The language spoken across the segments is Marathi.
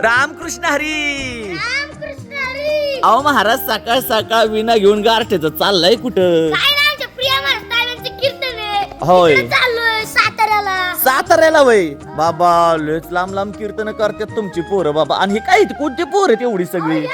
रामकृष्ण हरी. अहो महाराज सकाळ सकाळ विना घेऊन गारठ्याचं चाललंय कुठं? होय. साताऱ्याला. साताऱ्याला वय. बाबा लयच लांब लांब कीर्तन करतात तुमची पोरं बाबा. आणि हे काय कोणती पोर आहेत एवढी सगळी?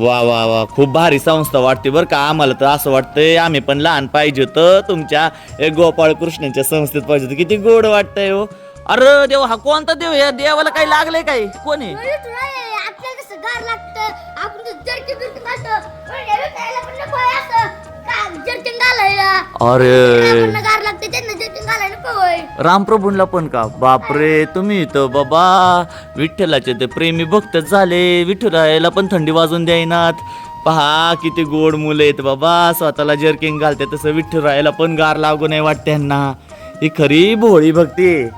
वा वा वा. खूप भारी संस्था वाटते बरं का. आम्हाला तर असं वाटतंय आम्ही पण लहान पाहिजे होतं. तुमच्या हे गोपाळ कृष्णांच्या संस्थेत पाहिजे होतं. किती गोड वाटतंय हो. अरे देव हा कोणता देव? या देवाला काही लागलंय काय? कोण आहे? अरे तुला आपल्याला कसं गार लागतं, आपण तर जर्किन बिर्किन घालतो. पण हे विकायला पण नको आहे असं. का जर्किन घालायला. अरे. आपण गार रामप्रभूंला पण का? बापरे तुम्ही तर बाबा. विठ्ठलाचे ते प्रेमी भक्त झाले. विठ्ठलायला पण थंडी वाजून द्यायनात. पहा किती गोड मुलं आहेत बाबा. स्वतःला जर्किंग घालते तसं विठ्ठलाला पण गार लागू नाही वाटते त्यांना ही खरी भोळी भक्ती आहे.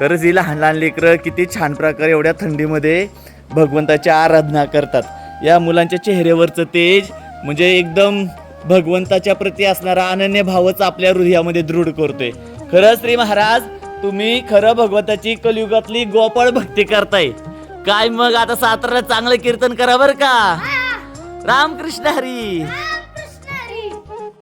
खरंच ही लहान लहान लेकरं किती छान प्रकारे एवढ्या थंडीमध्ये भगवंताची आराधना करतात. या मुलांच्या चेहऱ्यावरचं तेज म्हणजे एकदम भगवंताच्या प्रती असणारा अनन्य भावच आपल्या हृदयामध्ये दृढ करतोय. खरंच श्री महाराज तुम्ही खरं भगवंताची कलियुगातली गोपाळ भक्ती करताय. काय मग आता सातारा चांगलं कीर्तन करा बर का? रामकृष्ण हरी.